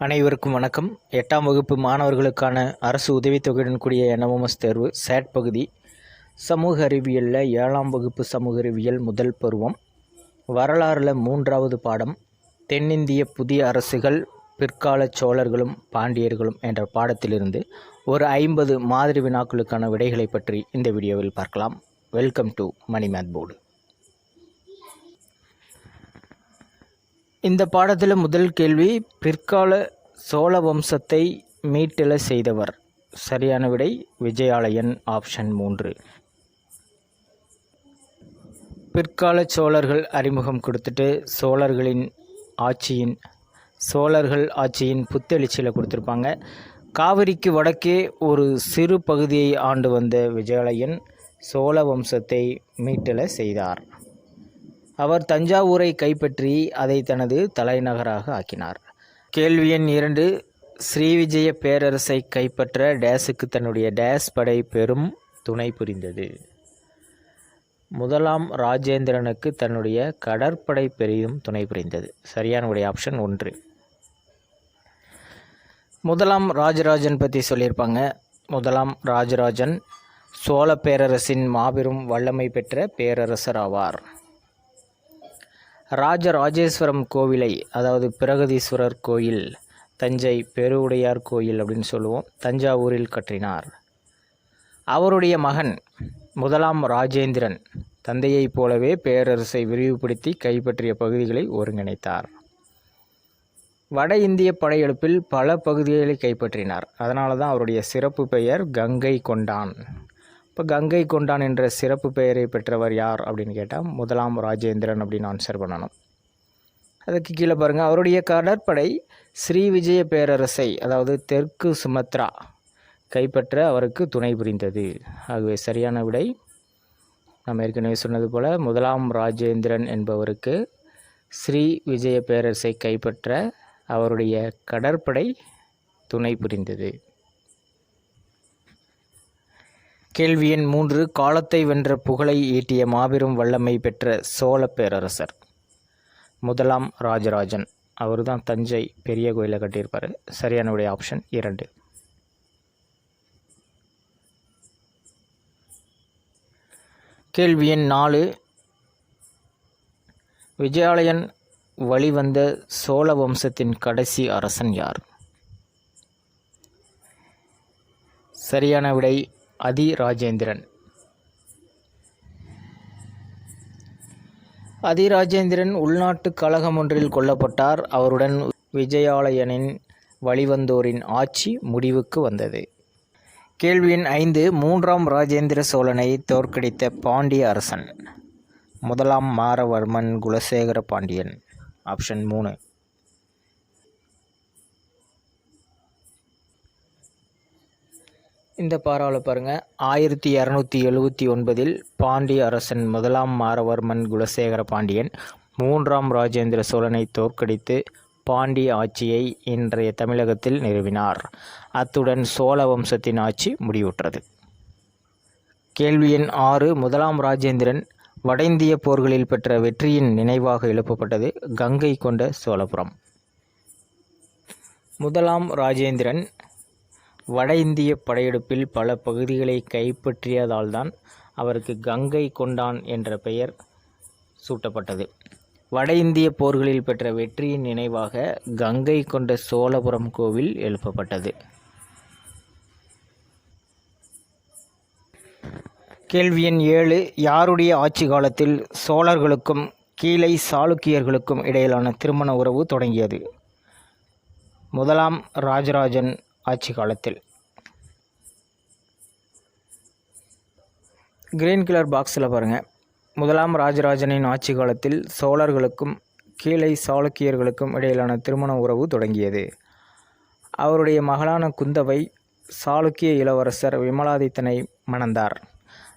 அனைவருக்கும் வணக்கம். எட்டாம் வகுப்பு மாணவர்களுக்கான அரசு உதவித்தொகையுடன் கூடிய எனவமஸ் தேர்வு சேட் பகுதி. சமூக அறிவியலில் ஏழாம் வகுப்பு சமூக அறிவியல் முதல் பருவம். வரலாறில் மூன்றாவது பாடம் தென்னிந்திய புதிய அரசுகள் பிற்கால சோழர்களும் பாண்டியர்களும் என்ற பாடத்திலிருந்து ஒரு ஐம்பது மாதிரி வினாக்களுக்கான விடைகளை பற்றி இந்த வீடியோவில் பார்க்கலாம். Welcome to Mani math board இந்த பாடத்தில் முதல் கேள்வி பிற்கால சோழ வம்சத்தை மீட்டெழ செய்தவர். சரியான விடை விஜயாலயன் ஆப்ஷன் மூன்று. பிற்கால சோழர்கள் அறிமுகம் கொடுத்துட்டு சோழர்களின் ஆட்சியின் சோழர்கள் ஆட்சியின் புத்தெழுச்சியில் கொடுத்துருப்பாங்க. காவிரிக்கு வடக்கே ஒரு சிறு பகுதியை ஆண்டு வந்த விஜயாலயன் சோழ வம்சத்தை மீட்டெழ செய்தார். அவர் தஞ்சாவூரை கைப்பற்றி அதை தனது தலைநகராக ஆக்கினார். கேள்வி எண் இரண்டு ஸ்ரீவிஜய பேரரசை கைப்பற்ற டேஸுக்கு தன்னுடைய டேஸ் படை பெரும் துணை புரிந்தது. முதலாம் ராஜேந்திரனுக்கு தன்னுடைய கடற்படை பெரிதும் துணை புரிந்தது. சரியான உடைய ஆப்ஷன் ஒன்று. முதலாம் ராஜராஜன் பற்றி சொல்லியிருப்பாங்க. முதலாம் ராஜராஜன் சோழ பேரரசின் மாபெரும் வல்லமை பெற்ற பேரரசர் ஆவார். ராஜராஜேஸ்வரம் கோவிலை அதாவது பிரகதீஸ்வரர் கோயில் தஞ்சை பெருவுடையார் கோயில் அப்படின்னு சொல்லுவோம் தஞ்சாவூரில் கற்றினார் அவருடைய மகன் முதலாம் ராஜேந்திரன் தந்தையைப் போலவே பேரரசை விரிவுபடுத்தி கைப்பற்றிய பகுதிகளை ஒருங்கிணைத்தார். வட இந்திய படையெடுப்பில் பல பகுதிகளை கைப்பற்றினார். அதனால தான் அவருடைய சிறப்பு பெயர் கங்கை கொண்டான். இப்போ கங்கை கொண்டான் என்ற சிறப்பு பெயரை பெற்றவர் யார் அப்படின்னு கேட்டால் முதலாம் ராஜேந்திரன் அப்படின்னு ஆன்சர் பண்ணணும். அதுக்கு கீழே பாருங்கள் அவருடைய கடற்படை ஸ்ரீ விஜய பேரரசை அதாவது தெற்கு சுமத்ரா கைப்பற்ற அவருக்கு துணை புரிந்தது. ஆகவே சரியான விடை நம்ம ஏற்கனவே சொன்னது போல் முதலாம் ராஜேந்திரன் என்பவருக்கு ஸ்ரீ விஜய பேரரசை கைப்பற்ற அவருடைய கடற்படை துணை புரிந்தது. கேள்வி எண் மூன்று காலத்தை வென்ற புகழை ஈட்டிய மாபெரும் வல்லமை பெற்ற சோழ பேரரசர். முதலாம் ராஜராஜன். அவர் தான் தஞ்சை பெரிய கோயிலை கட்டியிருப்பார். சரியானவுடைய ஆப்ஷன் இரண்டு. கேள்வி எண் நாலு விஜயாலயன் வழிவந்த சோழ வம்சத்தின் கடைசி அரசன் யார்? சரியான விடை அதி ராஜேந்திரன் அதி ராஜேந்திரன் உள்நாட்டு கழகம் ஒன்றில் கொல்லப்பட்டார். அவருடன் விஜயாலயனின் வழிவந்தோரின் ஆட்சி முடிவுக்கு வந்தது. கேள்வி எண் ஐந்து மூன்றாம் ராஜேந்திர சோழனை தோற்கடித்த பாண்டிய அரசன். முதலாம் மாரவர்மன் குலசேகர பாண்டியன். ஆப்ஷன் மூணு. இந்த பாறாவில் பாருங்கள் ஆயிரத்தி இரநூத்தி எழுவத்தி ஒன்பதில் பாண்டிய அரசன் முதலாம் மாரவர்மன் குலசேகர பாண்டியன் மூன்றாம் ராஜேந்திர சோழனை தோற்கடித்து பாண்டிய ஆட்சியை இன்றைய தமிழகத்தில் நிறுவினார். அத்துடன் சோழ வம்சத்தின் ஆட்சி முடிவுற்றது. கேள்வி எண் ஆறு. முதலாம் ராஜேந்திரன் வடைந்திய போர்களில் பெற்ற வெற்றியின் நினைவாக எழுப்பப்பட்டது கங்கை கொண்ட சோழபுரம். முதலாம் ராஜேந்திரன் வட இந்திய படையெடுப்பில் பல பகுதிகளை கைப்பற்றியதால்தான் அவருக்கு கங்கை கொண்டான் என்ற பெயர் சூட்டப்பட்டது. வட இந்திய போர்களில் பெற்ற வெற்றியின் நினைவாக கங்கை கொண்ட சோழபுரம் கோவில் எழுப்பப்பட்டது. கேள்வி எண் ஏழு யாருடைய ஆட்சி காலத்தில் சோழர்களுக்கும் கீழை சாளுக்கியர்களுக்கும் இடையிலான திருமண உறவு தொடங்கியது? முதலாம் ராஜராஜன் ஆட்சி காலத்தில். கிரீன் கலர் பாக்ஸில் பாருங்கள் முதலாம் ராஜராஜனின் ஆட்சி காலத்தில் சோழர்களுக்கும் கீழே சாளுக்கியர்களுக்கும் இடையிலான திருமண உறவு தொடங்கியது. அவருடைய மகளான குந்தவை சாளுக்கிய இளவரசர் விமலாதித்தனை மணந்தார்.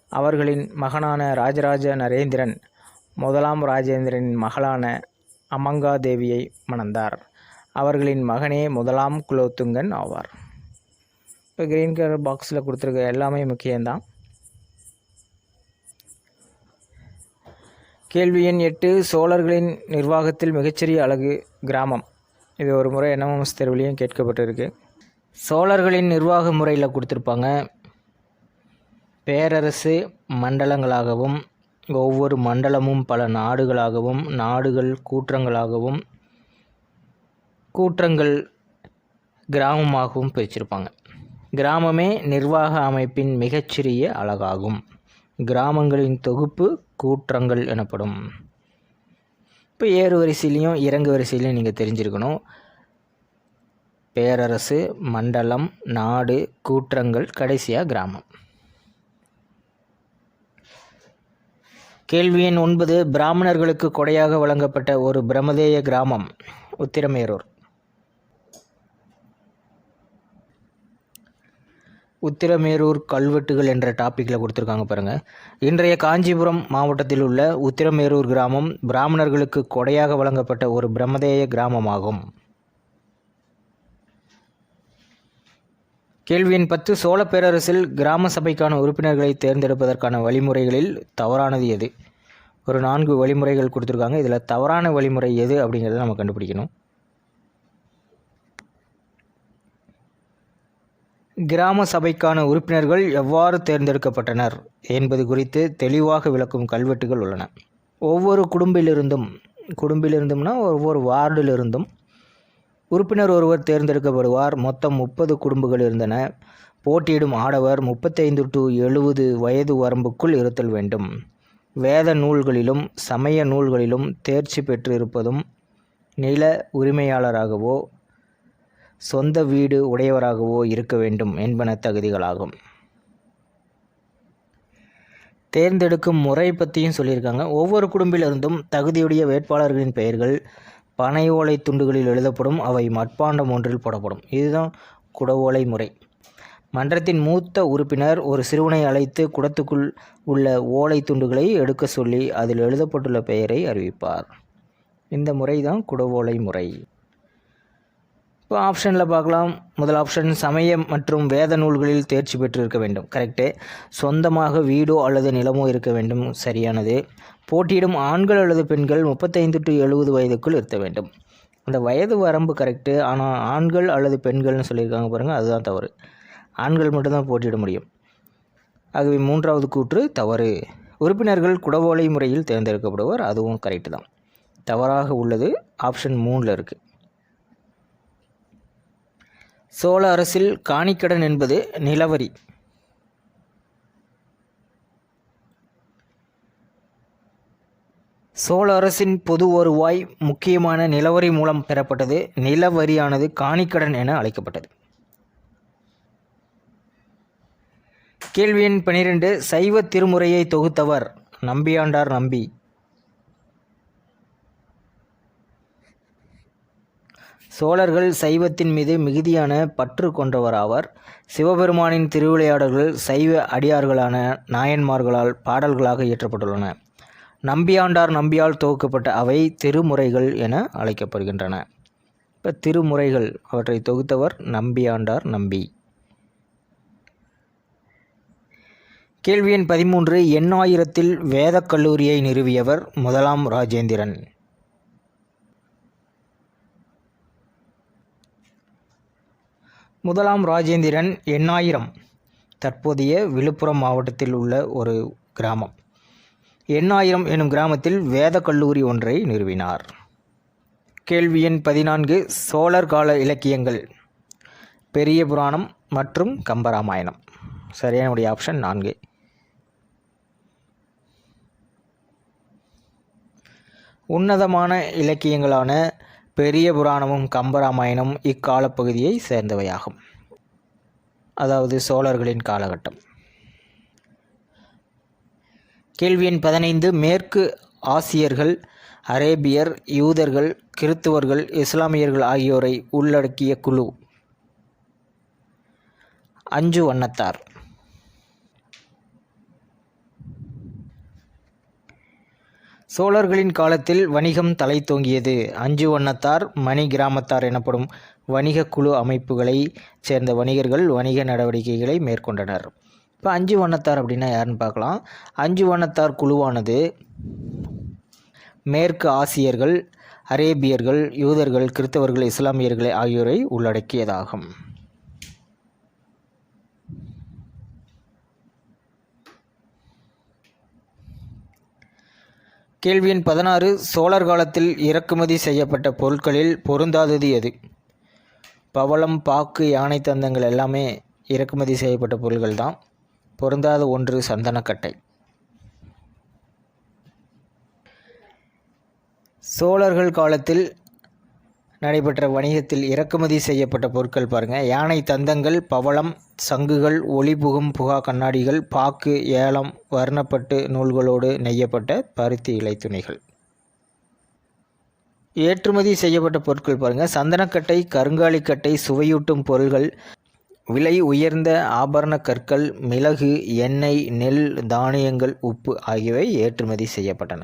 அவர்களின் மகனான ராஜராஜ நரேந்திரன் முதலாம் ராஜேந்திரனின் மகளான அமங்காதேவியை மணந்தார். அவர்களின் மகனே முதலாம் குலோத்துங்கன் ஆவார். இப்போ கிரீன் கலர் பாக்ஸில் கொடுத்துருக்க எல்லாமே முக்கியம்தான். கேள்வி எண் எட்டு சோழர்களின் நிர்வாகத்தில் மிகச்சிறிய அழகு கிராமம். இது ஒரு முறை என்எம்எஸ் தேர்விலையும் கேட்கப்பட்டிருக்கு. சோழர்களின் நிர்வாக முறையில் கொடுத்துருப்பாங்க. பேரரசு மண்டலங்களாகவும் ஒவ்வொரு மண்டலமும் பல நாடுகளாகவும் நாடுகள் கூற்றங்களாகவும் கூற்றங்கள் கிராமமாகவும் பிரிச்சிருப்பாங்க. கிராமமே நிர்வாக அமைப்பின் மிகச்சிறிய அழகாகும். கிராமங்களின் தொகுப்பு கூற்றங்கள் எனப்படும். இப்போ ஏறு வரிசையிலையும் இறங்கு வரிசையிலையும் நீங்கள் தெரிஞ்சிருக்கணும். பேரரசு மண்டலம் நாடு கூற்றங்கள் கடைசியாக கிராமம். கேள்வி எண் ஒன்பது பிராமணர்களுக்கு கொடையாக வழங்கப்பட்ட ஒரு பிரமதேய கிராமம் உத்திரமேரூர். உத்திரமேரூர் கல்வெட்டுகள் என்ற டாப்பிக்கில் கொடுத்துருக்காங்க பாருங்கள் இன்றைய காஞ்சிபுரம் மாவட்டத்தில் உள்ள உத்திரமேரூர் கிராமம் பிராமணர்களுக்கு கொடையாக வழங்கப்பட்ட ஒரு பிரம்மதேய கிராமமாகும். கேள்வி எண் பத்து சோழ பேரரசில் கிராம சபைக்கான உறுப்பினர்களை தேர்ந்தெடுப்பதற்கான வழிமுறைகளில் தவறானது எது? ஒரு நான்கு வழிமுறைகள் கொடுத்துருக்காங்க. இதில் தவறான வழிமுறை எது அப்படிங்கிறத நம்ம கண்டுபிடிக்கணும். கிராம சபைக்கான உறுப்பினர்கள் எவ்வாறு தேர்ந்தெடுக்கப்பட்டனர் என்பது குறித்து தெளிவாக விளக்கும் கல்வெட்டுகள் உள்ளன. ஒவ்வொரு குடும்பிலிருந்தும் குடும்பிலிருந்தும்னா ஒவ்வொரு வார்டிலிருந்தும் உறுப்பினர் ஒருவர் தேர்ந்தெடுக்கப்படுவார். மொத்தம் முப்பது குடும்பங்கள் இருந்தன. போட்டியிடும் ஆடவர் முப்பத்தைந்து டு எழுபது வயது வரம்புக்குள் இருத்தல் வேண்டும். வேத நூல்களிலும் சமய நூல்களிலும் தேர்ச்சி பெற்று இருப்பதும் நில உரிமையாளராகவோ சொந்த வீடு உடையவராகவோ இருக்க வேண்டும் என்பன தகுதிகளாகும். தேர்ந்தெடுக்கும் முறை பற்றியும் சொல்லியிருக்காங்க. ஒவ்வொரு குடும்பிலிருந்தும் தகுதியுடைய வேட்பாளர்களின் பெயர்கள் பனை ஓலை துண்டுகளில் எழுதப்படும் அவை மட்பாண்டம் ஒன்றில் போடப்படும். இதுதான் குடவோலை முறை. மன்றத்தின் மூத்த உறுப்பினர் ஒரு சிறுவனை அழைத்து குடத்துக்குள் உள்ள ஓலை துண்டுகளை எடுக்க சொல்லி அதில் எழுதப்பட்டுள்ள பெயரை அறிவிப்பார். இந்த முறை தான் குடவோலை முறை. இப்போ ஆப்ஷனில் பார்க்கலாம். முதல் ஆப்ஷன் சமயம் மற்றும் வேத நூல்களில் தேர்ச்சி பெற்றிருக்க வேண்டும். கரெக்டு சொந்தமாக வீடோ அல்லது நிலமோ இருக்க வேண்டும். சரியானது. போட்டியிடும் ஆண்கள் அல்லது பெண்கள் முப்பத்தைந்து டு எழுபது வயதுக்குள் இருக்க வேண்டும். அந்த வயது வரம்பு கரெக்டு ஆனால் ஆண்கள் அல்லது பெண்கள்னு சொல்லியிருக்காங்க பாருங்கள் அதுதான் தவறு. ஆண்கள் மட்டும்தான் போட்டியிட முடியும். ஆகவே மூன்றாவது கூற்று தவறு. உறுப்பினர்கள் குடவோலை முறையில் தேர்ந்தெடுக்கப்படுவர் அதுவும் கரெக்டு தான். தவறாக உள்ளது ஆப்ஷன் மூணில் இருக்குது சோழ அரசில் காணிக்கடன் என்பது நிலவரி. சோழ அரசின் பொது வருவாய் முக்கியமான நிலவரி மூலம் பெறப்பட்டது. நிலவரியானது காணிக்கடன் என அழைக்கப்பட்டது. கேள்வி எண் பனிரெண்டு. சைவ திருமுறையை தொகுத்தவர் நம்பியாண்டார் நம்பி. சோழர்கள் சைவத்தின் மீது மிகுதியான பற்று கொண்டவராவர் சிவபெருமானின் திருவிளையாடல்கள் சைவ அடியார்களான நாயன்மார்களால் பாடல்களாக இயற்றப்பட்டுள்ளன. நம்பியாண்டார் நம்பியால் தொகுக்கப்பட்ட அவை திருமுறைகள் என அழைக்கப்படுகின்றன. இப்போ திருமுறைகள் அவற்றை தொகுத்தவர் நம்பியாண்டார் நம்பி. கேள்வி எண் பதிமூன்று எண்ணாயிரத்தில் வேதக் கல்லூரியை நிறுவியவர் முதலாம் ராஜேந்திரன். முதலாம் ராஜேந்திரன் எண்ணாயிரம். தற்போதைய விழுப்புரம் மாவட்டத்தில் உள்ள ஒரு கிராமம். எண்ணாயிரம் எனும் கிராமத்தில் வேத கல்லூரி ஒன்றை நிறுவினார். கேள்வி எண் பதினான்கு சோழர் கால இலக்கியங்கள். பெரிய புராணம் மற்றும் கம்பராமாயணம். சரியானுடைய ஆப்ஷன் நான்கு. உன்னதமான இலக்கியங்களான பெரிய புராணமும் கம்பராமாயணம் இக்காலப்பகுதியை சேர்ந்தவையாகும். அதாவது சோழர்களின் காலகட்டம். கேள்வி எண் பதினைந்து மேற்கு ஆசியர்கள் அரேபியர் யூதர்கள் கிறித்துவர்கள் இஸ்லாமியர்கள் ஆகியோரை உள்ளடக்கிய குழு. அஞ்சு வண்ணத்தார். சோழர்களின் காலத்தில் வணிகம் தலை தோங்கியது அஞ்சு வண்ணத்தார் மணி கிராமத்தார் எனப்படும் வணிக குழு அமைப்புகளை சேர்ந்த வணிகர்கள் வணிக நடவடிக்கைகளை மேற்கொண்டனர். இப்போ அஞ்சு வண்ணத்தார் அப்படின்னா யாருன்னு பார்க்கலாம். அஞ்சு வண்ணத்தார் குழுவானது மேற்கு ஆசியர்கள் அரேபியர்கள் யூதர்கள் கிறித்தவர்கள் இஸ்லாமியர்கள் ஆகியோரை உள்ளடக்கியதாகும். கேள்வி எண் பதினாறு சோழர் காலத்தில் இறக்குமதி செய்யப்பட்ட பொருட்களில் பொருந்தாதது எது? பவளம் பாக்கு யானை தந்தங்கள் எல்லாமே இறக்குமதி செய்யப்பட்ட பொருள்கள் தான். பொருந்தாத ஒன்று சந்தனக்கட்டை. சோழர்கள் காலத்தில் நடைபெற்ற வணிகத்தில் இறக்குமதி செய்யப்பட்ட பொருட்கள் பாருங்கள் யானை தந்தங்கள் பவளம் சங்குகள் ஒளிபுகும் புகா கண்ணாடிகள் பாக்கு ஏலம் வர்ணப்பட்டு நூல்களோடு நெய்யப்பட்ட பருத்தி இலை துணிகள். ஏற்றுமதி செய்யப்பட்ட பொருட்கள் பாருங்கள் சந்தனக்கட்டை கருங்காலிக்கட்டை சுவையூட்டும் பொருள்கள் விலை உயர்ந்த ஆபரண கற்கள் மிளகு எண்ணெய் நெல் தானியங்கள் உப்பு ஆகியவை ஏற்றுமதி செய்யப்பட்டன.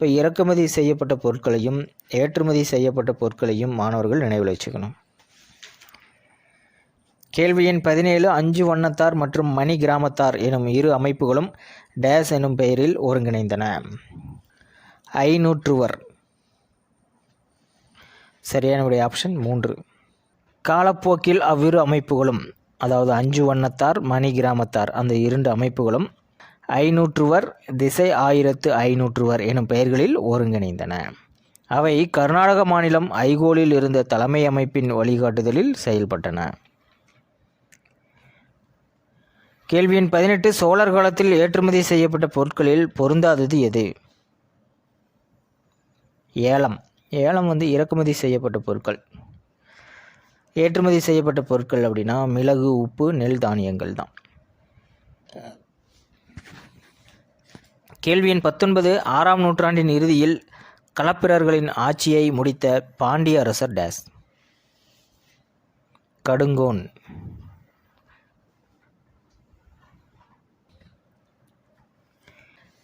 இப்போ இறக்குமதி செய்யப்பட்ட பொருட்களையும் ஏற்றுமதி செய்யப்பட்ட பொருட்களையும் மாணவர்கள் நினைவில் வச்சுக்கணும். கேள்வி எண் பதினேழு அஞ்சு வண்ணத்தார் மற்றும் மணி கிராமத்தார் எனும் இரு அமைப்புகளும் டேஸ் எனும் பெயரில் ஒருங்கிணைந்தன. ஐநூற்றுவர் சரியானவுடைய ஆப்ஷன் மூன்று. காலப்போக்கில் அவ்விரு அமைப்புகளும் அதாவது அஞ்சு வண்ணத்தார் மணி கிராமத்தார் அந்த இரண்டு அமைப்புகளும் ஐநூற்றுவர் திசை ஆயிரத்து ஐநூற்றுவர் எனும் பெயர்களில் ஒருங்கிணைந்தன. அவை கர்நாடக மாநிலம் ஐகோலில் இருந்த தலைமை அமைப்பின் வழிகாட்டுதலில் செயல்பட்டன. கேள்வி எண் பதினெட்டு சோழர் காலத்தில் ஏற்றுமதி செய்யப்பட்ட பொருட்களில் பொருந்தாதது எது? ஏலம். ஏலம் வந்து இறக்குமதி செய்யப்பட்ட பொருட்கள். ஏற்றுமதி செய்யப்பட்ட பொருட்கள் அப்படின்னா மிளகு உப்பு நெல் தானியங்கள் தான் கேள்வி எண் பத்தொன்பது ஆறாம் நூற்றாண்டின் இறுதியில் களப்பிரர்களின் ஆட்சியை முடித்த பாண்டிய அரசர் டேஸ். கடுங்கோன்.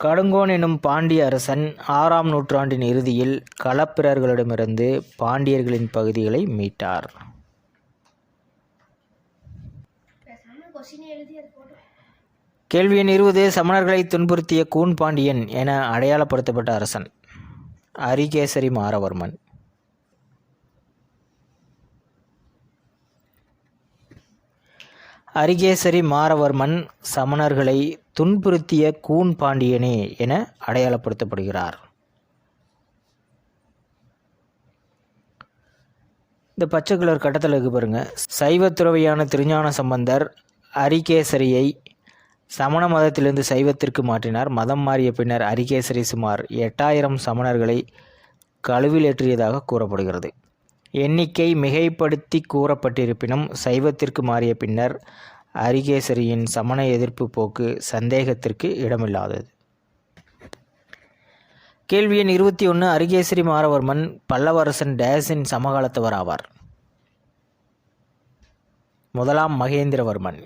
கடுங்கோன் எனும் பாண்டிய அரசன் ஆறாம் நூற்றாண்டின் இறுதியில் களப்பிரர்களிடமிருந்து பாண்டியர்களின் பகுதிகளை மீட்டார். கேள்வி எண் இருபது சமணர்களை துன்புறுத்திய கூன் பாண்டியன் என அடையாளப்படுத்தப்பட்ட அரசன். அரிகேசரி மாரவர்மன் அரிகேசரி மாரவர்மன் சமணர்களை துன்புறுத்திய கூன் பாண்டியனே என அடையாளப்படுத்தப்படுகிறார். இந்த பச்சை கலர் கட்டத்தில் இருக்கு பாருங்க. சைவ துறவியான திருஞான சம்பந்தர் அரிகேசரியை சமண மதத்திலிருந்து சைவத்திற்கு மாற்றினார். மதம் மாறிய பின்னர் அரிகேசரி சுமார் எட்டாயிரம் சமணர்களை கழுவிலேற்றியதாக கூறப்படுகிறது. எண்ணிக்கை மிகைப்படுத்தி கூறப்பட்டிருப்பினும் சைவத்திற்கு மாறிய பின்னர் அரிகேசரியின் சமண எதிர்ப்பு போக்கு சந்தேகத்திற்கு இடமில்லாதது. கேள்வி எண் இருபத்தி ஒன்று அரிகேசரி மாரவர்மன் பல்லவரசன் டேஸின் சமகாலத்தவர் ஆவார். முதலாம் மகேந்திரவர்மன்.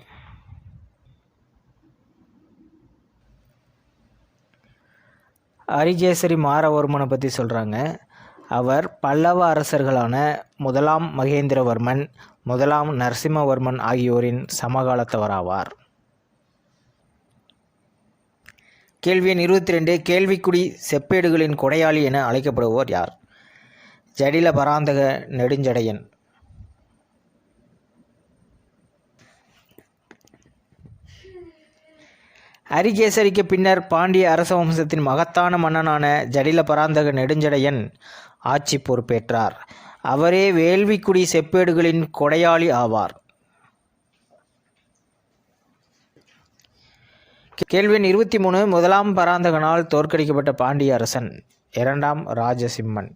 அரிஜேசரி மாரவர்மனை பற்றி சொல்கிறாங்க அவர் பல்லவ அரசர்களான முதலாம் மகேந்திரவர்மன் முதலாம் நரசிம்மவர்மன் ஆகியோரின் சமகாலத்தவராவார். கேள்வி எண் இருபத்தி ரெண்டு கேள்விக்குடி செப்பேடுகளின் கொடையாளி என அழைக்கப்படுவோர் யார்? ஜடில பராந்தக நெடுஞ்சடையன். அரிகேசரிக்கு பின்னர் பாண்டிய அரச வம்சத்தின் மகத்தான மன்னனான ஜடில பராந்தக நெடுஞ்சடையன் ஆட்சி பொறுப்பேற்றார். அவரே வேள்விக்குடி செப்பேடுகளின் கொடையாளி ஆவார். கேள்வி இருபத்தி மூணு முதலாம் பராந்தகனால் தோற்கடிக்கப்பட்ட பாண்டிய அரசன் இரண்டாம் ராஜசிம்மன்.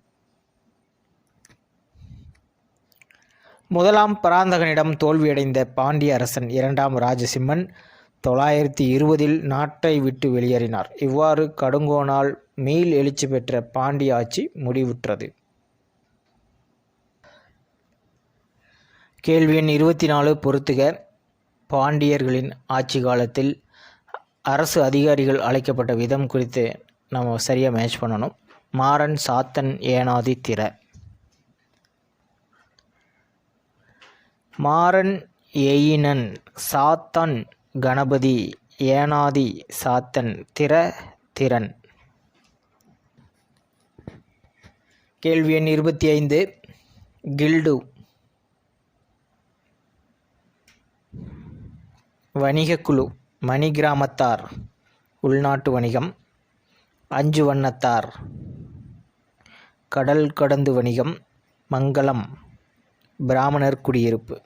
முதலாம் பராந்தகனிடம் தோல்வியடைந்த பாண்டிய அரசன் இரண்டாம் ராஜசிம்மன். தொள்ளாயிரத்தி இருபதில் நாட்டை விட்டு வெளியேறினார். இவ்வாறு கடுங்கோனால் மீள் எழுச்சி பெற்ற பாண்டிய ஆட்சி முடிவுற்றது. கேள்வி எண் இருபத்தி நாலு பொறுத்துக. பாண்டியர்களின் ஆட்சி காலத்தில் அரசு அதிகாரிகள் அழைக்கப்பட்ட விதம் குறித்து நம்ம சரியாக மேட்ச் பண்ணணும். மாறன் சாத்தன் ஏனாதி திற. மாறன் எயினன் சாத்தன் கணபதி ஏனாதி சாத்தன் திற திறன். கேள்வி எண் இருபத்தி ஐந்து. கில்டு. வணிகக்குழு மணி கிராமத்தார் உள்நாட்டு வணிகம் அஞ்சு வண்ணத்தார். கடல் கடந்து வணிகம் மங்களம் பிராமணர் குடியிருப்பு.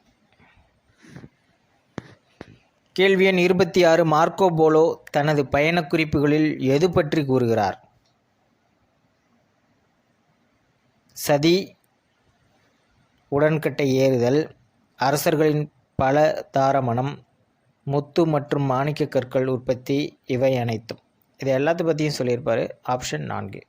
கேள்வி எண் இருபத்தி ஆறு மார்க்கோ போலோ தனது பயணக் குறிப்புகளில் எது பற்றி கூறுகிறார்? சதி உடன்கட்டை ஏறுதல் அரசர்களின் பல தாரமணம் முத்து மற்றும் மாணிக்க கற்கள் உற்பத்தி இவை அனைத்தும். இது எல்லாத்த பற்றியும் சொல்லியிருப்பார் ஆப்ஷன் நான்கு.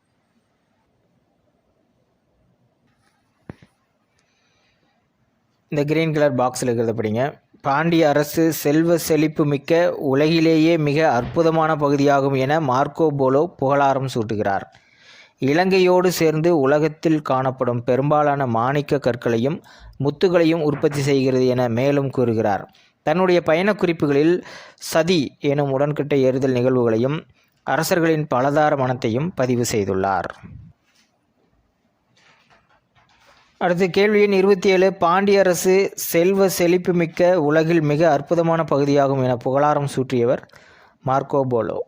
இந்த கிரீன் கலர் பாக்ஸில் இருக்கிறத படிங்க. பாண்டிய அரசு செல்வ செழிப்பு மிக்க உலகிலேயே மிக அற்புதமான பகுதியாகும் என மார்க்கோ போலோ புகழாரம் சூட்டுகிறார். இலங்கையோடு சேர்ந்து உலகத்தில் காணப்படும் பெரும்பாலான மாணிக்க கற்களையும் முத்துகளையும் உற்பத்தி செய்கிறது என மேலும் கூறுகிறார். தன்னுடைய பயணக் குறிப்புகளில் சதி எனும் உடன்கட்டை ஏறுதல் நிகழ்வுகளையும் அரசர்களின் பலதார மனத்தையும் பதிவு செய்துள்ளார். அடுத்து கேள்வி எண் இருபத்தி ஏழு. பாண்டிய அரசு செல்வ செழிப்புமிக்க உலகில் மிக அற்புதமான பகுதியாகும் என புகழாரம் சூட்டியவர் மார்க்கோ போலோ.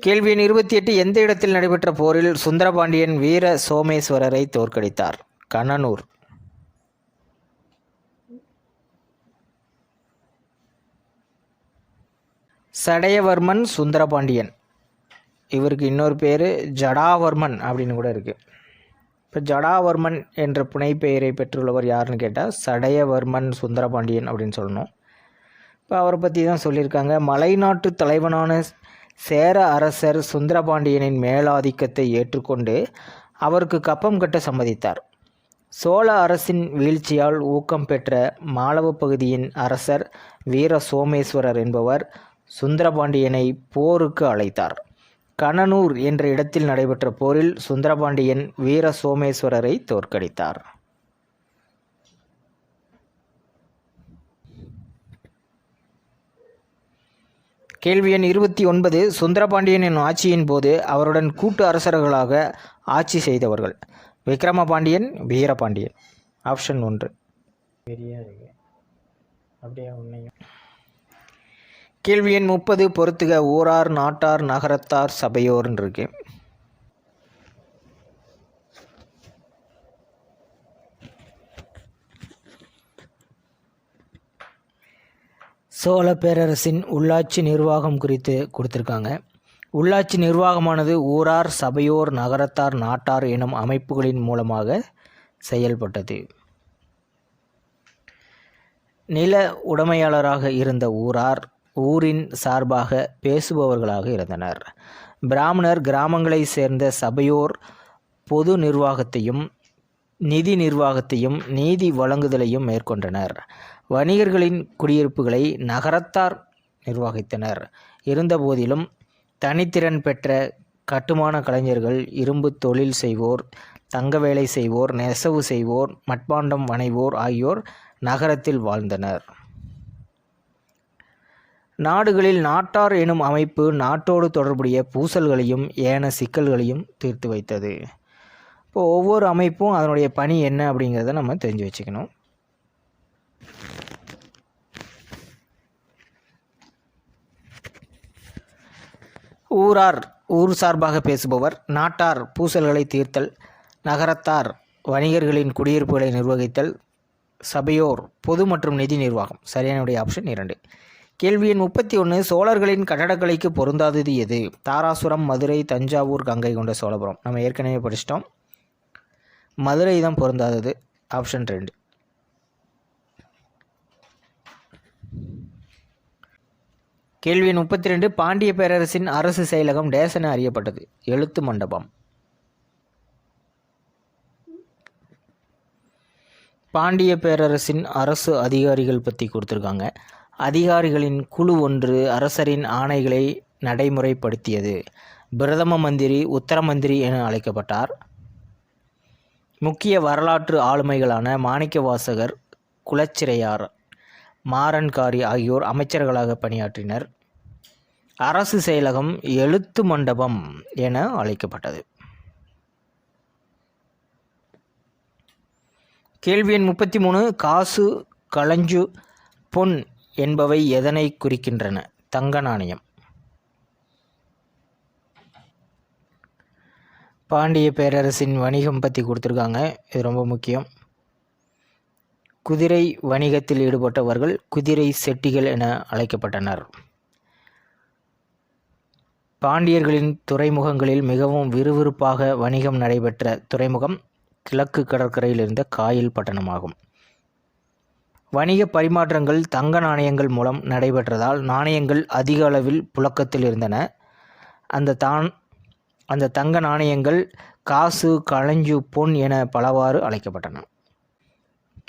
கேள்வி எண் இருபத்தி எட்டு. எந்த இடத்தில் நடைபெற்ற போரில் சுந்தரபாண்டியன் வீர சோமேஸ்வரரை தோற்கடித்தார்? கண்ணனூர். சடையவர்மன் சுந்தரபாண்டியன். இவருக்கு இன்னொரு பேர் ஜடாவர்மன் அப்படின்னு கூட இருக்குது இப்போ ஜடாவர்மன் என்ற புனைப்பெயரை பெற்றுள்ளவர் யாருன்னு கேட்டால் சடையவர்மன் சுந்தரபாண்டியன் அப்படின்னு சொல்லணும். இப்போ அவரை பற்றி தான் சொல்லியிருக்காங்க. மலைநாட்டு தலைவனான சேர அரசர் சுந்தரபாண்டியனின் மேலாதிக்கத்தை ஏற்றுக்கொண்டு அவருக்கு கப்பம் கட்ட சம்மதித்தார். சோழ அரசின் வீழ்ச்சியால் ஊக்கம் பெற்ற மாளவ பகுதியின் அரசர் வீர சோமேஸ்வரர் என்பவர் சுந்தரபாண்டியனை போருக்கு அழைத்தார். கணனூர் என்ற இடத்தில் நடைபெற்ற போரில் சுந்தரபாண்டியன் வீர சோமேஸ்வரரை தோற்கடித்தார். கேள்வி எண் இருபத்தி ஒன்பது. சுந்தரபாண்டியனின் ஆட்சியின் போது அவருடன் கூட்டு அரசர்களாக ஆட்சி செய்தவர்கள். விக்ரமபாண்டியன் வீரபாண்டியன். ஆப்ஷன் ஒன்று. அப்படியே உன்னையும்? கேள்வி எண் முப்பது பொறுத்துக. ஊரார் நாட்டார் நகரத்தார் சபையோர்னு இருக்கு சோழ பேரரசின் உள்ளாட்சி நிர்வாகம் குறித்து கொடுத்துருக்காங்க. உள்ளாட்சி நிர்வாகமானது ஊரார் சபையோர் நகரத்தார் நாட்டார் எனும் அமைப்புகளின் மூலமாக செயல்பட்டது. நில உடைமையாளராக இருந்த ஊரார் ஊரின் சார்பாக பேசுபவர்களாக இருந்தனர். பிராமணர் கிராமங்களை சேர்ந்த சபையோர் பொது நிர்வாகத்தையும் நிதி நிர்வாகத்தையும் நீதி வழங்குதலையும் மேற்கொண்டனர். வணிகர்களின் குடியிருப்புகளை நகரத்தார் நிர்வகித்தனர். இருந்தபோதிலும் தனித்திறன் பெற்ற கட்டுமான கலைஞர்கள் இரும்பு தொழில் செய்வோர் தங்க வேலை செய்வோர் நெசவு செய்வோர் மட்பாண்டம் வணைவோர் ஆகியோர் நகரத்தில் வாழ்ந்தனர். நாடுகளில் நாட்டார் எனும் அமைப்பு நாட்டோடு தொடர்புடைய பூசல்களையும் ஏன சிக்கல்களையும் தீர்த்து வைத்தது. இப்போ ஒவ்வொரு அமைப்பும் அதனுடைய பணி என்ன அப்படிங்கிறத நம்ம தெரிஞ்சு வச்சுக்கணும். ஊரார் ஊர் சார்பாக பேசுபவர் நாட்டார் பூசல்களை தீர்த்தல் நகரத்தார் வணிகர்களின் குடியிருப்புகளை நிர்வகித்தல் சபையோர் பொது மற்றும் நிதி நிர்வாகம். சரியானுடைய ஆப்ஷன் இரண்டு. கேள்வி எண் முப்பத்தி ஒன்று சோழர்களின் கட்டடக்கலைக்கு பொருந்தாதது எது? தாராசுரம் மதுரை தஞ்சாவூர் கங்கை கொண்ட சோழபுரம். நம்ம ஏற்கனவே படிச்சிட்டோம். மதுரை தான் பொருந்தாதது. ஆப்ஷன் ரெண்டு. கேள்வி எண் முப்பத்தி ரெண்டு பாண்டிய பேரரசின் அரசு செயலகம் டேசன அறியப்பட்டது. எழுத்து மண்டபம். பாண்டிய பேரரசின் அரசு அதிகாரிகள் பற்றி கொடுத்துருக்காங்க. அதிகாரிகளின் குழு ஒன்று அரசரின் ஆணைகளை நடைமுறைப்படுத்தியது. பிரதம மந்திரி உத்தர மந்திரி என அழைக்கப்பட்டார். முக்கிய வரலாற்று ஆளுமைகளான மாணிக்கவாசகர் குலச்சிறையார் மாறன்காரி ஆகியோர் அமைச்சர்களாக பணியாற்றினர். அரசு செயலகம் எழுத்து மண்டபம் என அழைக்கப்பட்டது. கேள்வி எண் முப்பத்தி மூணு காசு களஞ்சு பொன் என்பவை எதனை குறிக்கின்றன? தங்க நாணயம். பாண்டிய பேரரசின் வணிகம் பற்றி கொடுத்துருக்காங்க. இது ரொம்ப முக்கியம். குதிரை வணிகத்தில் ஈடுபட்டவர்கள் குதிரை செட்டிகள் என அழைக்கப்பட்டனர். பாண்டியர்களின் துறைமுகங்களில் மிகவும் விறுவிறுப்பாக வணிகம் நடைபெற்ற துறைமுகம் கிழக்கு கடற்கரையில் இருந்த காயில் பட்டணமாகும். வணிக பரிமாற்றங்கள் தங்க நாணயங்கள் மூலம் நடைபெற்றதால் நாணயங்கள் அதிக அளவில் புழக்கத்தில் இருந்தன. அந்த தான் அந்த தங்க நாணயங்கள் காசு களஞ்சு பொன் என பலவாறு அழைக்கப்பட்டன.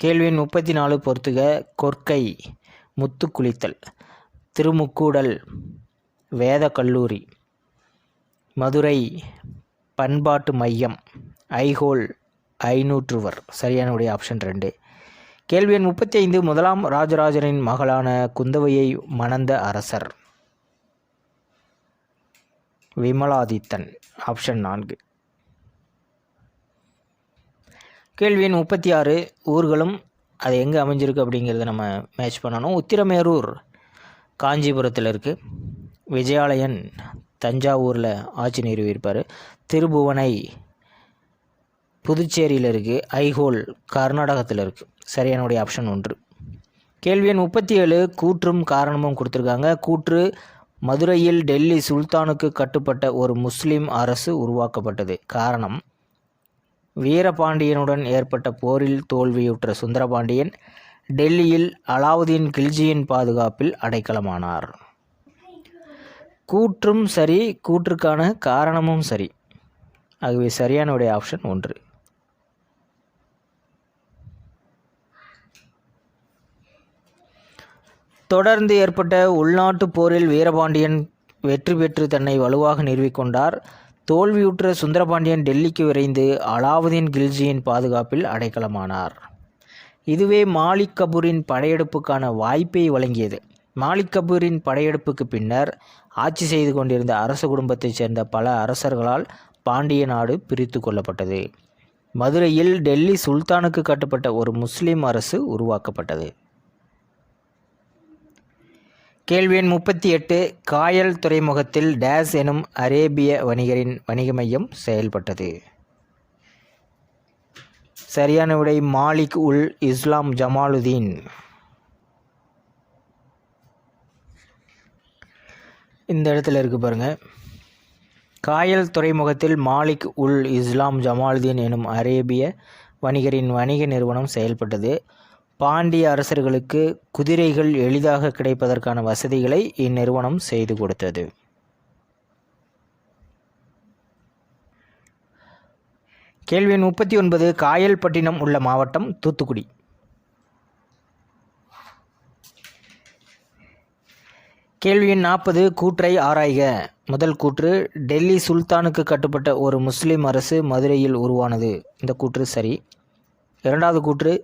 கேள்வி முப்பத்தி நாலு பொறுத்துக கொற்கை முத்து குளித்தல் திருமுக்கூடல் வேத கல்லூரி மதுரை பண்பாட்டு மையம் ஐஹோல் ஐநூற்றுவர். சரியான உடைய ஆப்ஷன் ரெண்டு. கேள்வி எண் முப்பத்தி ஐந்து முதலாம் ராஜராஜனின் மகளான குந்தவையை மணந்த அரசர். விமலாதித்தன். ஆப்ஷன் நான்கு. கேள்வி எண் முப்பத்தி ஆறு ஊர்களும் அது எங்கே அமைஞ்சிருக்கு அப்படிங்கிறத நம்ம மேட்ச் பண்ணணும். உத்திரமேரூர் காஞ்சிபுரத்தில் இருக்குது விஜயாலயன் தஞ்சாவூரில் ஆட்சி நிறுவியிருப்பார். திருபுவனை புதுச்சேரியில் இருக்குது ஐஹோல் கர்நாடகத்தில் இருக்குது சரியானுடைய ஆப்ஷன் ஒன்று. கேள்வி எண் முப்பத்தி ஏழு. கூற்றும் காரணமும் கொடுத்துருக்காங்க. கூற்று மதுரையில் டெல்லி சுல்தானுக்கு கட்டுப்பட்ட ஒரு முஸ்லீம் அரசு உருவாக்கப்பட்டது. காரணம் வீரபாண்டியனுடன் ஏற்பட்ட போரில் தோல்வியுற்ற சுந்தரபாண்டியன் டெல்லியில் அலாவுதீன் கில்ஜியின் பாதுகாப்பில் அடைக்கலமானார். கூற்றும் சரி கூற்றுக்கான காரணமும் சரி. ஆகவே சரியானுடைய ஆப்ஷன் ஒன்று. தொடர்ந்து ஏற்பட்ட உள்நாட்டு போரில் வீரபாண்டியன் வெற்றி பெற்று தன்னை வலுவாக நிறுவிக்கொண்டார். தோல்வியுற்ற சுந்தரபாண்டியன் டெல்லிக்கு விரைந்து அலாவுதீன் கில்ஜியின் பாதுகாப்பில் அடைக்கலமானார். இதுவே மாலிக் கபூரின் படையெடுப்புக்கான வாய்ப்பை வழங்கியது. மாலிக் கபூரின் படையெடுப்புக்கு பின்னர் ஆட்சி செய்து கொண்டிருந்த அரச குடும்பத்தைச் சேர்ந்த பல அரசர்களால் பாண்டிய நாடு பிரித்து கொள்ளப்பட்டது. மதுரையில் டெல்லி சுல்தானுக்கு கட்டுப்பட்ட ஒரு முஸ்லீம் அரசு உருவாக்கப்பட்டது. கேள்வி எண் முப்பத்தி எட்டு காயல் துறைமுகத்தில் டேஸ் எனும் அரேபிய வணிகரின் வணிக மையம் செயல்பட்டது. சரியான விடை மாலிக் உல் இஸ்லாம் ஜமாலுதீன். இந்த இடத்துல இருக்கு பாருங்க. காயல் துறைமுகத்தில் மாலிக் உல் இஸ்லாம் ஜமாலுதீன் எனும் அரேபிய வணிகரின் வணிக நிறுவனம் செயல்பட்டது. பாண்டிய அரசர்களுக்கு குதிரைகள் எளிதாக கிடைப்பதற்கான வசதிகளை இந்நிறுவனம் செய்து கொடுத்தது. கேள்வி முப்பத்தி ஒன்பது காயல்பட்டினம் உள்ள மாவட்டம் தூத்துக்குடி. கேள்வி நாற்பது கூற்றை ஆராய்க. முதல் கூற்று டெல்லி சுல்தானுக்கு கட்டுப்பட்ட ஒரு முஸ்லிம் அரசு மதுரையில் உருவானது. இந்த கூற்று சரி. இரண்டாவது கூற்று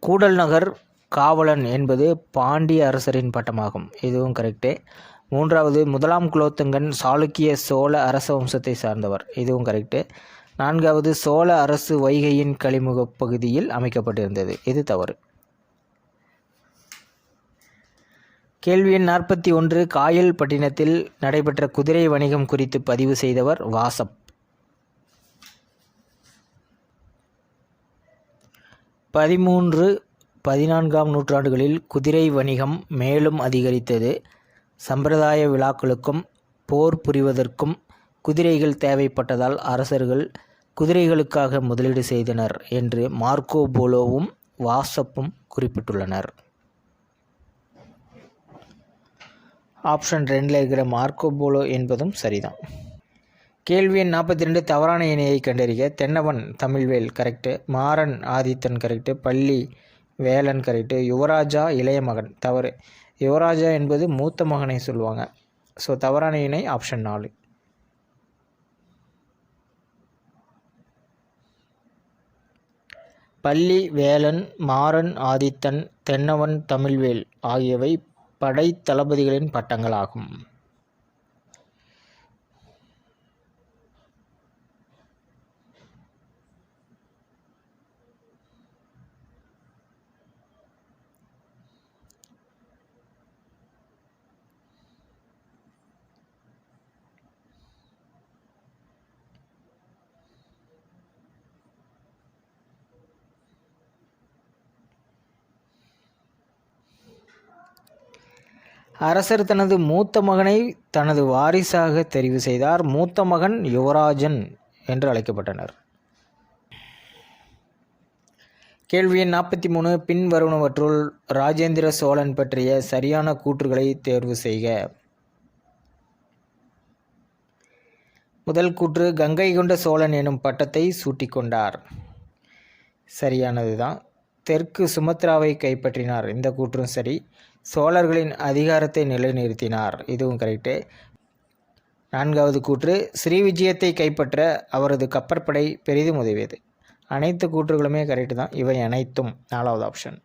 கூடல் நகர் காவலன் என்பது பாண்டிய அரசரின் பட்டமாகும். இதுவும் கரெக்டு மூன்றாவது முதலாம் குலோத்துங்கன் சாளுக்கிய சோழ அரச வம்சத்தை சார்ந்தவர். இதுவும் கரெக்டு நான்காவது சோழ அரசு வைகையின் கழிமுக பகுதியில் அமைக்கப்பட்டிருந்தது. இது தவறு. கேள்வி எண் நாற்பத்தி ஒன்று காயல் பட்டினத்தில் நடைபெற்ற குதிரை வணிகம் குறித்து பதிவு செய்தவர் வாசப் பதிமூன்று பதினான்காம் நூற்றாண்டுகளில் குதிரை வணிகம் மேலும் அதிகரித்தது. சம்பிரதாய விழாக்களுக்கும் போர் புரிவதற்கும் குதிரைகள் தேவைப்பட்டதால் அரசர்கள் குதிரைகளுக்காக முதலீடு செய்தனர் என்று மார்க்கோ போலோவும் வாசப்பும் குறிப்பிட்டுள்ளனர். ஆப்ஷன் ரெண்டில் இருக்கிற மார்க்கோ போலோ என்பதும் சரிதான். கேள்வி எண் நாற்பத்தி ரெண்டு தவறான இணையை கண்டறிக. Thennavan Tamilvel correct Maran Adithan correct Palli Velan correct யுவராஜா இளைய மகன். தவறு. யுவராஜா என்பது மூத்த மகனை சொல்லுவாங்க. ஸோ தவறான இணை ஆப்ஷன் நாலு. பள்ளி வேலன் மாறன் ஆதித்தன் தென்னவன் தமிழ்வேல் ஆகியவை படை தளபதிகளின் பட்டங்களாகும். அரசர் தனது மூத்த மகனை தனது வாரிசாக தெரிவு செய்தார். மூத்த மகன் யுவராஜன் என்று அழைக்கப்பட்டனர். கேள்வி எண் நாற்பத்தி மூணு. பின்வருவனவற்றுள் ராஜேந்திர சோழன் பற்றிய சரியான கூற்றுகளை தேர்வு செய்க. முதல் கூற்று கங்கை கொண்ட சோழன் எனும் பட்டத்தை சூட்டிக்கொண்டார் சரியானது தான் தெற்கு சுமத்ராவை கைப்பற்றினார். இந்த கூற்றும் சரி. சோழர்களின் அதிகாரத்தை நிலைநிறுத்தினார். இதுவும் கரெக்டு நான்காவது கூற்று ஸ்ரீவிஜயத்தை கைப்பற்ற அவரது கப்பற்படை பெரிதும் உதவியது. அனைத்து கூற்றுகளுமே கரெக்டு தான். இவை அனைத்தும் நாலாவது ஆப்ஷன்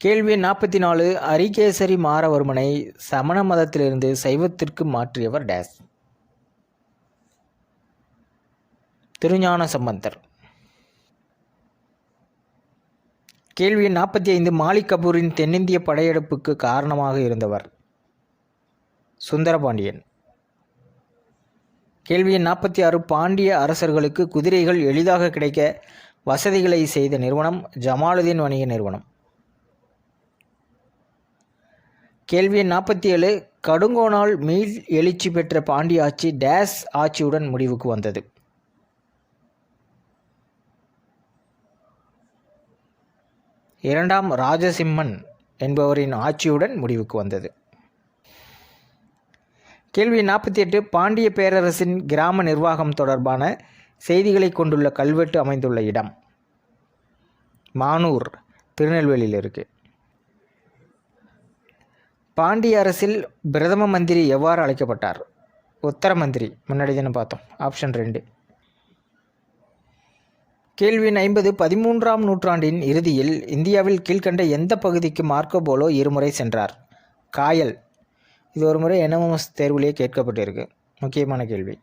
கேள்வி நாற்பத்தி நாலு அரிகேசரி மாறவர்மனை சமண மதத்திலிருந்து சைவத்திற்கு மாற்றியவர் டேஸ். திருஞான சம்பந்தர். கேள்வி நாற்பத்தி ஐந்து மாலிக் கபூரின் தென்னிந்திய படையெடுப்புக்கு காரணமாக இருந்தவர். சுந்தரபாண்டியன். கேள்வி நாற்பத்தி ஆறு பாண்டிய அரசர்களுக்கு குதிரைகள் எளிதாக கிடைக்க வசதிகளை செய்த நிறுவனம் ஜமாலுதீன் வணிக நிறுவனம். கேள்வி நாற்பத்தி ஏழு கடுங்கோனால் மீள் எழுச்சி பெற்ற பாண்டிய ஆட்சி டேஸ் ஆட்சியுடன் முடிவுக்கு வந்தது. இரண்டாம் ராஜசிம்மன் என்பவரின் ஆட்சியுடன் முடிவுக்கு வந்தது. கேள்வி நாற்பத்தி எட்டு பாண்டிய பேரரசின் கிராம நிர்வாகம் தொடர்பான செய்திகளை கொண்டுள்ள கல்வெட்டு அமைந்துள்ள இடம் மானூர் திருநெல்வேலியில் இருக்குது பாண்டிய அரசில் பிரதம மந்திரி எவ்வாறு அழைக்கப்பட்டார்? உத்தர மந்திரி முன்னாடி தானே பார்த்தோம் ஆப்ஷன் ரெண்டு. கேள்வி ஐம்பது பதிமூன்றாம் நூற்றாண்டின் இறுதியில் இந்தியாவில் கீழ்கண்ட எந்த பகுதிக்கு மார்க்கோ போலோ இருமுறை சென்றார்? காயல். இது ஒரு முறை என்எம்எஸ் தேர்விலேயே கேட்கப்பட்டிருக்கு. முக்கியமான கேள்வி.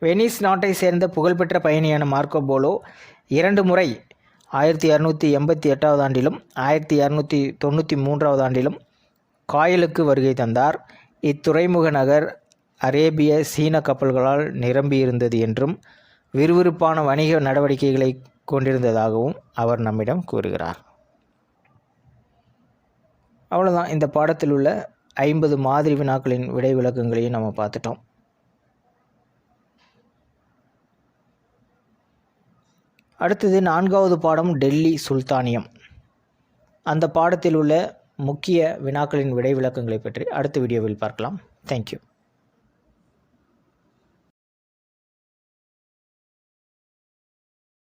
வெனிஸ் நாட்டை சேர்ந்த புகழ்பெற்ற பயணியான மார்க்கோ போலோ இரண்டு முறை ஆயிரத்தி இரநூத்தி எண்பத்தி எட்டாவது ஆண்டிலும் ஆயிரத்தி இரநூத்தி தொண்ணூற்றி மூன்றாவது ஆண்டிலும் காயலுக்கு வருகை தந்தார். இத்துறைமுக நகர் அரேபிய சீன கப்பல்களால் நிரம்பியிருந்தது என்றும் விறுவிறுப்பான வணிக நடவடிக்கைகளை கொண்டிருந்ததாகவும் அவர் நம்மிடம் கூறுகிறார். அவ்வளோதான் இந்த பாடத்தில் உள்ள ஐம்பது மாதிரி வினாக்களின் விடை விளக்கங்களையும் நம்ம பார்த்துட்டோம். அடுத்தது நான்காவது பாடம் டெல்லி சுல்தானியம். அந்த பாடத்தில் உள்ள முக்கிய வினாக்களின் விடை விளக்கங்களை பற்றி அடுத்த வீடியோவில் பார்க்கலாம். தேங்க்யூ